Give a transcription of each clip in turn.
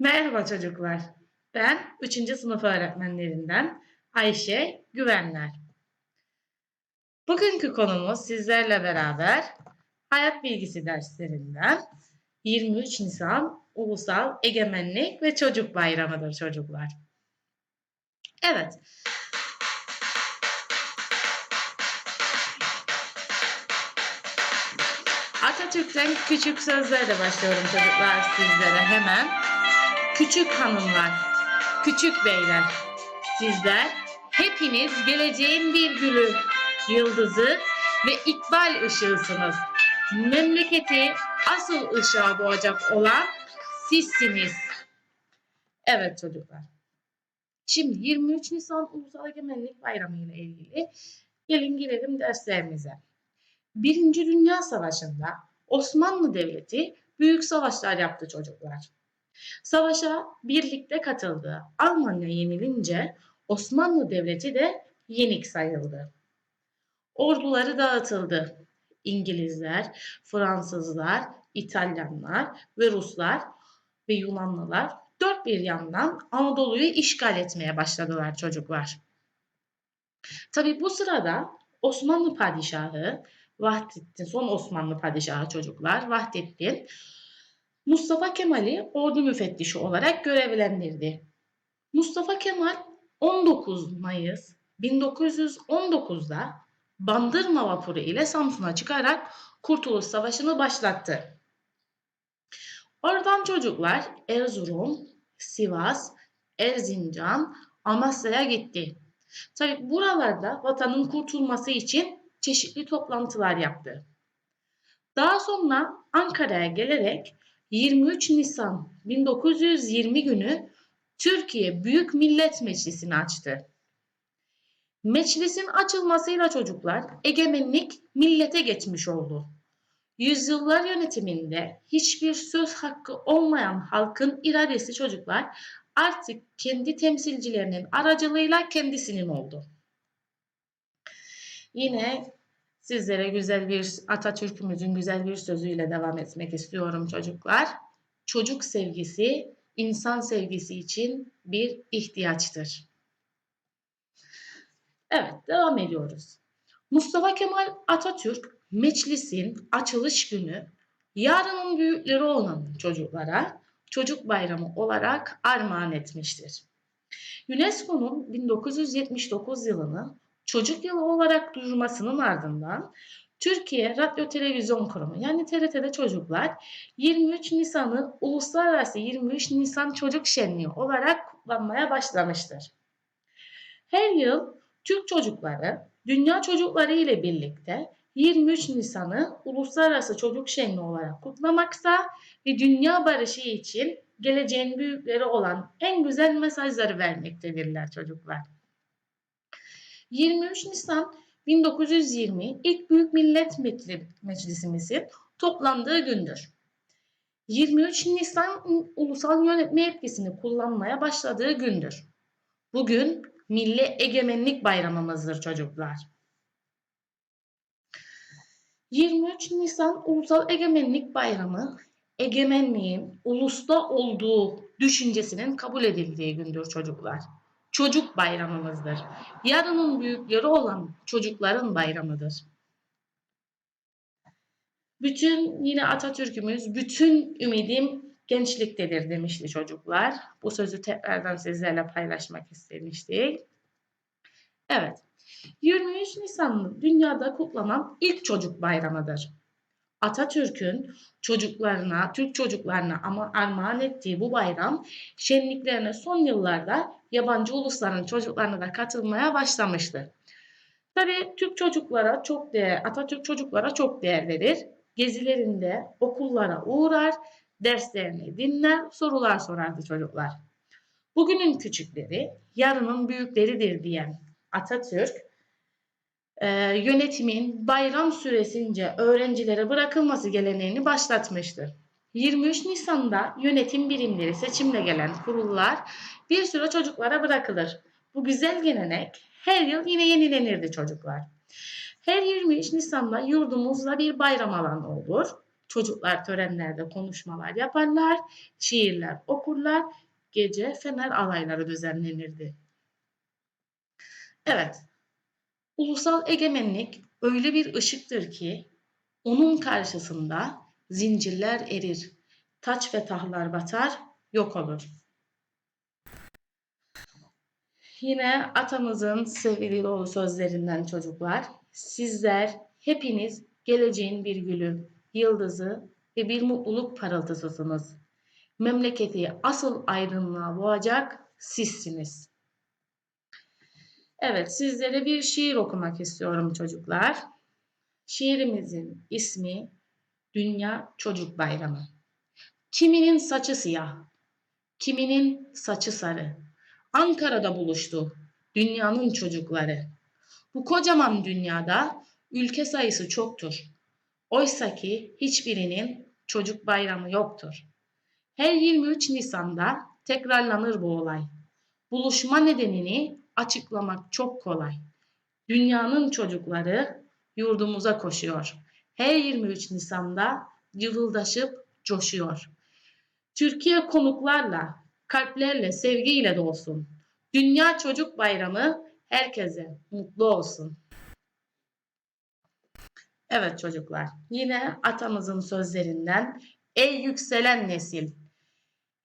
Merhaba çocuklar. Ben 3. sınıf öğretmenlerinden Ayşe Güvenler. Bugünkü konumuz sizlerle beraber hayat bilgisi derslerinden 23 Nisan Ulusal Egemenlik ve Çocuk Bayramı'dır çocuklar. Evet. Atatürk'ten küçük sözlerle başlıyorum çocuklar sizlere hemen. Küçük hanımlar, küçük beyler, sizler hepiniz geleceğin bir gülü, yıldızı ve ikbal ışığısınız. Memleketi asıl ışığa boğacak olan sizsiniz. Evet çocuklar. Şimdi 23 Nisan Ulusal Egemenlik Bayramı ile ilgili gelin girelim derslerimize. Birinci Dünya Savaşı'nda Osmanlı Devleti büyük savaşlar yaptı çocuklar. Savaşa birlikte katıldı. Almanya yenilince Osmanlı Devleti de yenik sayıldı. Orduları dağıtıldı. İngilizler, Fransızlar, İtalyanlar ve Ruslar ve Yunanlılar dört bir yandan Anadolu'yu işgal etmeye başladılar çocuklar. Tabi bu sırada Osmanlı padişahı Vahdettin, son Osmanlı padişahı çocuklar Vahdettin Mustafa Kemal'i ordu müfettişi olarak görevlendirdi. Mustafa Kemal 19 Mayıs 1919'da Bandırma vapuru ile Samsun'a çıkarak Kurtuluş Savaşı'nı başlattı. Oradan çocuklar Erzurum, Sivas, Erzincan, Amasya'ya gitti. Tabi buralarda vatanın kurtulması için çeşitli toplantılar yaptı. Daha sonra Ankara'ya gelerek 23 Nisan 1920 günü Türkiye Büyük Millet Meclisi'ni açtı. Meclisin açılmasıyla çocuklar egemenlik millete geçmiş oldu. Yüzyıllar yönetiminde hiçbir söz hakkı olmayan halkın iradesi çocuklar artık kendi temsilcilerinin aracılığıyla kendisinin oldu. Yine sizlere güzel bir Atatürk'ümüzün güzel bir sözüyle devam etmek istiyorum çocuklar. Çocuk sevgisi insan sevgisi için bir ihtiyaçtır. Evet, devam ediyoruz. Mustafa Kemal Atatürk meclisin açılış günü yarının büyükleri olan çocuklara çocuk bayramı olarak armağan etmiştir. UNESCO'nun 1979 yılını çocuk yılı olarak duyurmasının ardından Türkiye Radyo Televizyon Kurumu yani TRT'de çocuklar 23 Nisan'ı Uluslararası 23 Nisan Çocuk Şenliği olarak kutlanmaya başlamıştır. Her yıl Türk çocukları dünya çocukları ile birlikte 23 Nisan'ı Uluslararası Çocuk Şenliği olarak kutlamakta ve dünya barışı için geleceğin büyükleri olan en güzel mesajları vermektedirler çocuklar. 23 Nisan 1920 ilk Büyük Millet Meclisimizin toplandığı gündür. 23 Nisan ulusal yönetme yetkisini kullanmaya başladığı gündür. Bugün Milli Egemenlik Bayramımızdır çocuklar. 23 Nisan Ulusal Egemenlik Bayramı egemenliğin ulusta olduğu düşüncesinin kabul edildiği gündür çocuklar. Çocuk bayramımızdır. Yarının büyükleri olan çocukların bayramıdır. Bütün yine Atatürk'ümüz bütün ümidim gençliktedir demişti çocuklar. Bu sözü tekrardan sizlerle paylaşmak istemiştik. Evet. 23 Nisan dünyada kutlanan ilk çocuk bayramıdır. Atatürk'ün çocuklarına, Türk çocuklarına ama armağan ettiği bu bayram şenliklerine son yıllarda yabancı ulusların çocuklarına da katılmaya başlamıştı. Tabii Türk çocuklara çok değer, Atatürk çocuklara çok değer verir. Gezilerinde okullara uğrar, derslerini dinler, sorular sorardı çocuklar. Bugünün küçükleri yarının büyükleridir diyen Atatürk e, yönetimin bayram süresince öğrencilere bırakılması geleneğini başlatmıştır. 23 Nisan'da yönetim birimleri seçimle gelen kurullar bir süre çocuklara bırakılır. Bu güzel gelenek her yıl yine yenilenirdi çocuklar. Her 23 Nisan'da yurdumuzda bir bayram alanı olur. Çocuklar törenlerde konuşmalar yaparlar, şiirler okurlar, gece fener alayları düzenlenirdi. Evet, ulusal egemenlik öyle bir ışıktır ki onun karşısında zincirler erir, taç ve tahlar batar, yok olur. Yine atamızın sevgili dolu sözlerinden çocuklar, sizler hepiniz geleceğin bir gülü, yıldızı ve bir mutluluk parıltısısınız. Memleketi asıl aydınlığa boğacak sizsiniz. Evet, sizlere bir şiir okumak istiyorum çocuklar. Şiirimizin ismi Dünya Çocuk Bayramı. Kiminin saçı siyah, kiminin saçı sarı. Ankara'da buluştu dünyanın çocukları. Bu kocaman dünyada ülke sayısı çoktur. Oysa ki hiçbirinin çocuk bayramı yoktur. Her 23 Nisan'da tekrarlanır bu olay. Buluşma nedenini açıklamak çok kolay. Dünyanın çocukları yurdumuza koşuyor. Her 23 Nisan'da yıldızlaşıp coşuyor. Türkiye konuklarla, kalplerle, sevgiyle dolsun. Dünya Çocuk Bayramı herkese mutlu olsun. Evet çocuklar, yine atamızın sözlerinden Ey yükselen nesil,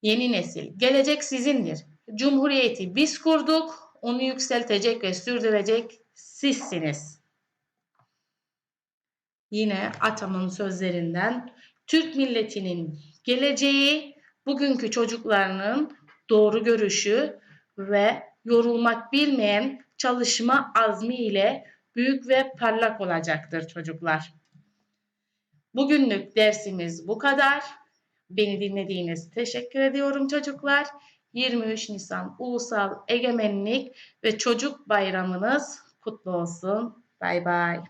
yeni nesil, gelecek sizindir. Cumhuriyeti biz kurduk, onu yükseltecek ve sürdürecek sizsiniz. Yine atamın sözlerinden Türk milletinin geleceği bugünkü çocuklarının doğru görüşü ve yorulmak bilmeyen çalışma azmi ile büyük ve parlak olacaktır çocuklar. Bugünlük dersimiz bu kadar. Beni dinlediğiniz teşekkür ediyorum çocuklar. 23 Nisan Ulusal Egemenlik ve Çocuk Bayramınız kutlu olsun. Bay bay.